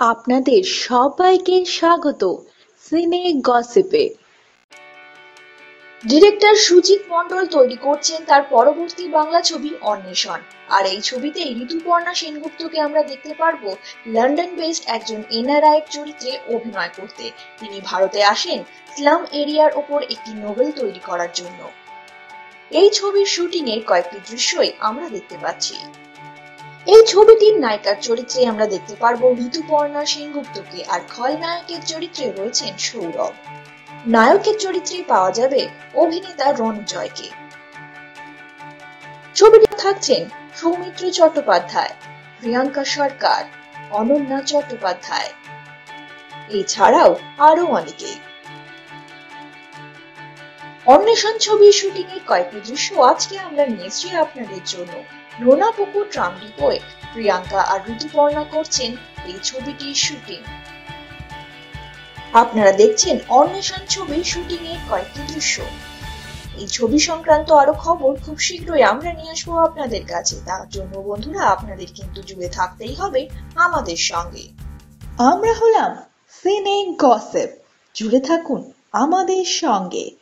আপনাদের সবাইকে স্বাগত সিনে গসিপে। ডিরেক্টর সুজিত মন্ডল তৈরি করছেন তার পরবর্তী বাংলা ছবি অন্বেষণ। আর এই ছবিতে ঋতুপর্ণা সেনগুপ্তকে আমরা দেখতে পারব লন্ডন বেসড একজন এনআরআই চরিত্রে অভিনয় করতে। তিনি ভারতে আসেন স্লাম এরিয়ার ওপর একটি নোবেল তৈরি করার জন্য। এই ছবির শুটিং এর কয়েকটি দৃশ্যই আমরা দেখতে পাচ্ছি। এই ছবিটির নায়িকার চরিত্রে আমরা দেখতে পারব ঋতুপর্ণা সেনগুপ্তকে আর খলনায়কের চরিত্রে রয়েছেন সৌরভ। নায়কের চরিত্রে পাওয়া যাবে অভিনেতা রণজয়কে ছবিটি থাকছেন সৌমিত্র চট্টোপাধ্যায়, প্রিয়াঙ্কা সরকার, অনন্যা চট্টোপাধ্যায়। এছাড়াও আরও অনেকেই। অন্বেষণ ছবির শুটিং এর কয়েকটি দৃশ্য আজকে আমরা নিয়ে এসেছি আপনাদের জন্য। লোনাপুকুর ট্রাম ডিপোয় প্রিয়াঙ্কা আর ঋতুপর্ণা করছেন এই ছবিটির শুটিং। আপনারা দেখছেন অন্বেষণ ছবির শুটিং এর কয়েকটি দৃশ্য। এই ছবি সংক্রান্ত আরও খবর খুব শীঘ্রই আমরা নিয়ে আসব আপনাদের কাছে। তার জন্য বন্ধুরা, আপনাদের কিন্তু জুড়ে থাকতেই হবে আমাদের সঙ্গে। আমরা হলাম সিনে গসিপ। জুড়ে থাকুন আমাদের সঙ্গে।